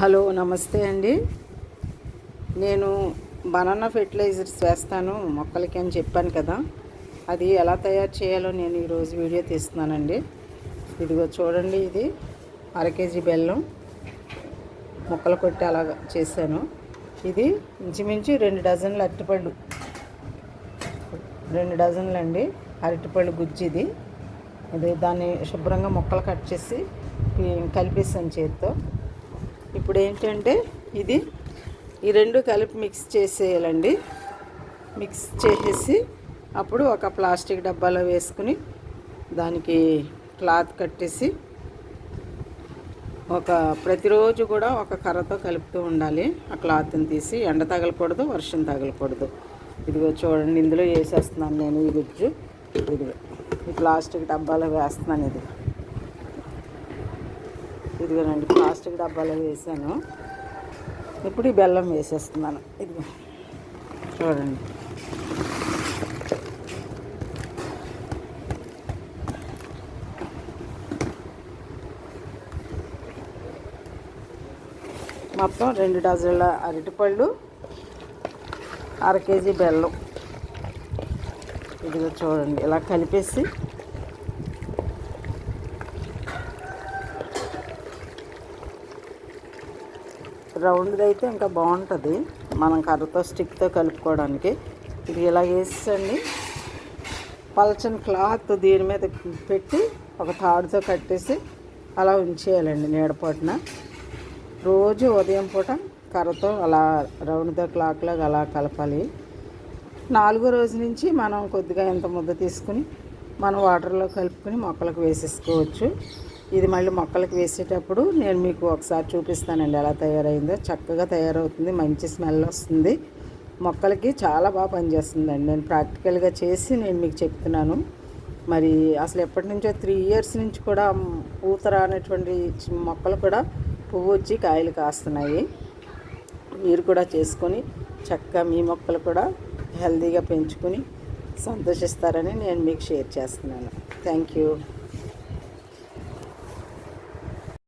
Hello నమస్తే అండి. నేను బనానా ఫెర్టిలైజర్స్ వేస్తాను మొక్కలకి అని చెప్పాను కదా. అది ఎలా తయారు చేయాలో నేను ఈరోజు వీడియో తీస్తున్నానండి. ఇదిగో చూడండి ఇది అర కేజీ బెల్లం మొక్కలు కొట్టి అలా చేశాను. ఇది ఇంచుమించు రెండు డజన్లు అరటిపళ్ళు రెండు డజన్లు అండి అరటిపళ్ళు గుజ్జు ఇది. దాన్ని శుభ్రంగా ముక్కలు కట్ చేసి కలిపేసాను చేతితో. ఇప్పుడు ఏంటంటే ఇది ఈ రెండు కలిపి మిక్స్ చేసేయాలండి. మిక్స్ చేసేసి అప్పుడు ఒక ప్లాస్టిక్ డబ్బాలో వేసుకుని దానికి క్లాత్ కట్టేసి ఒక ప్రతిరోజు కూడా ఒక కర్రతో కలుపుతూ ఉండాలి. ఆ క్లాత్ని తీసి ఎండ తగలకూడదు వర్షం తగలకూడదు. ఇదిగో చూడండి ఇందులో వేసేస్తున్నాను నేను ఈ గుజ్జు. ఇదిగో ఈ ప్లాస్టిక్ డబ్బాలో వేస్తున్నాను ఇది. ఇదిగోనండి ప్లాస్టిక్ డబ్బాలో వేసాను. ఇప్పుడు ఈ బెల్లం వేసేస్తున్నాను. ఇదిగో చూడండి. మొత్తం రెండు డజన్ల అరటిపళ్ళు అర కేజీ బెల్లం. ఇదిగో చూడండి ఇలా కలిపేసి రౌండ్ది అయితే ఇంకా బాగుంటుంది. మనం కర్రతో స్టిక్తో కలుపుకోవడానికి. ఇది ఇలా వేసండి పలచని క్లాత్ దీని మీద పెట్టి ఒక తాడుతో కట్టేసి అలా ఉంచేయాలండి నీడపాటున రోజు ఉదయం పూట కర్రతో అలా రౌండ్తో క్లాక్లాగా అలా కలపాలి. నాలుగో రోజు నుంచి మనం కొద్దిగా ఎంత ముద్ద తీసుకుని మనం వాటర్లో కలుపుకొని మొక్కలకు వేసేసుకోవచ్చు. ఇది మళ్ళీ మొక్కలకు వేసేటప్పుడు నేను మీకు ఒకసారి చూపిస్తానండి ఎలా తయారైందో. చక్కగా తయారవుతుంది మంచి స్మెల్ వస్తుంది. మొక్కలకి చాలా బాగా పనిచేస్తుందండి. నేను ప్రాక్టికల్గా చేసి నేను మీకు చెప్తున్నాను. మరి అసలు ఎప్పటి నుంచో త్రీ ఇయర్స్ నుంచి కూడా పూత రానటువంటి మొక్కలు కూడా పువ్వు వచ్చి కాయలు కాస్తున్నాయి. మీరు కూడా చేసుకొని చక్కగా మీ మొక్కలు కూడా హెల్తీగా పెంచుకొని సంతోషిస్తారని నేను మీకు షేర్ చేస్తున్నాను. Thank you.